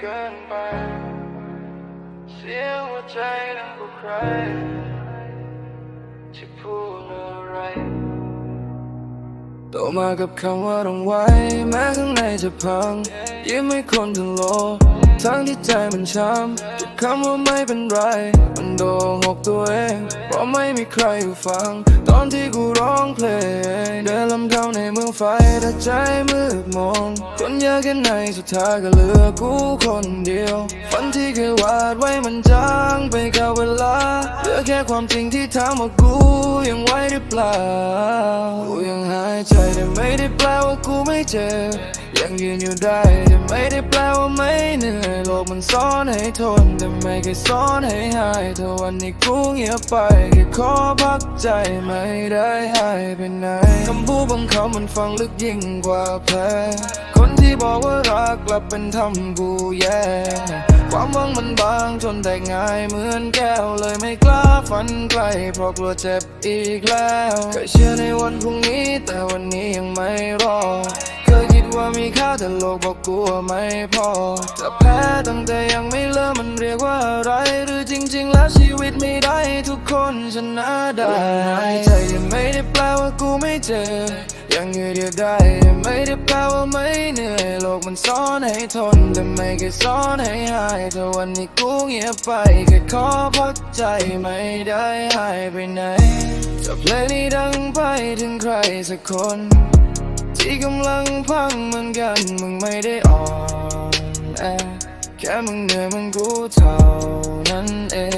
เกินไป เสียงหัวใจดังกว่าใครจะพูดอะไรโตมากับคำว่าต้องไว้ แม้ข้างในจะพัง ยิ้มให้คนทั้งโลก ทั้งที่ใจมันช้ำทุกคำว่าไม่เป็นไร มันโดนหกตัวเอง เพราะไม่มีใครอยู่ฟัง ตอนที่กูร้องเพลงเดินลำเข้าในเมืองไฟแต่ใจมืดมนคนเยอะแค่ไหนสุดท้ายก็เหลือกูคนเดียว ฝันที่เคยวาดไว้มันจางไปกับเวลา อแค่ความจริงที่ถามว่ากูยังไหวหรือเปล่า กูยังหายใจแต่ไม่ได้แปลว่ากูไม่เจ็บ ยังยืนอยู่ได้แต่ไม่ได้แปลว่าไม่เหนื่อยโลกมันสอนให้ทนแต่ไม่เคยสอนให้หายถ้าวันนี้กูเงียบไปแค่ขอพักใจไม่ได้หายไปไหนคำพูดบางคำมันฟังลึกยิ่งกว่าแผลคนที่บอกว่ารัก กลับเป็นทำกูแย่ ความหวังมันบางจนแตกง่ายเหมือนแก้วเลยไม่กล้าฝันไกลเพราะกลัวเจ็บอีกแล้วเคยเชื่อในวันพรุ่งนี้แต่วันนี้ยังไม่รอเคยคิดว่ามีค่าแต่โลกบอกกูว่าไม่พอจะแพ้ตั้งแต่ยังไม่เริ่มมันเรียกว่าอะไร หรือจริง ๆ แล้วชีวิตไม่ได้ทุกคนชนะได้ใจยังไม่ได้แปลว่ากูไม่เจ็บยังยืดเดียวได้ไม่ได้แปลว่าไม่ สอนให้ทนแต่ไม่เคยสอนให้หายแต่วันนี้กูเงียบไปแค่ขอพักใจไม่ได้หายไปไหนจะเพลงนี้ดังไปถึงใครสักคน ที่กำลังพังเหมือนกันมึงไม่ได้อ่อนแอแค่มึงเหนื่อยมึงกูเท่านั้นเอง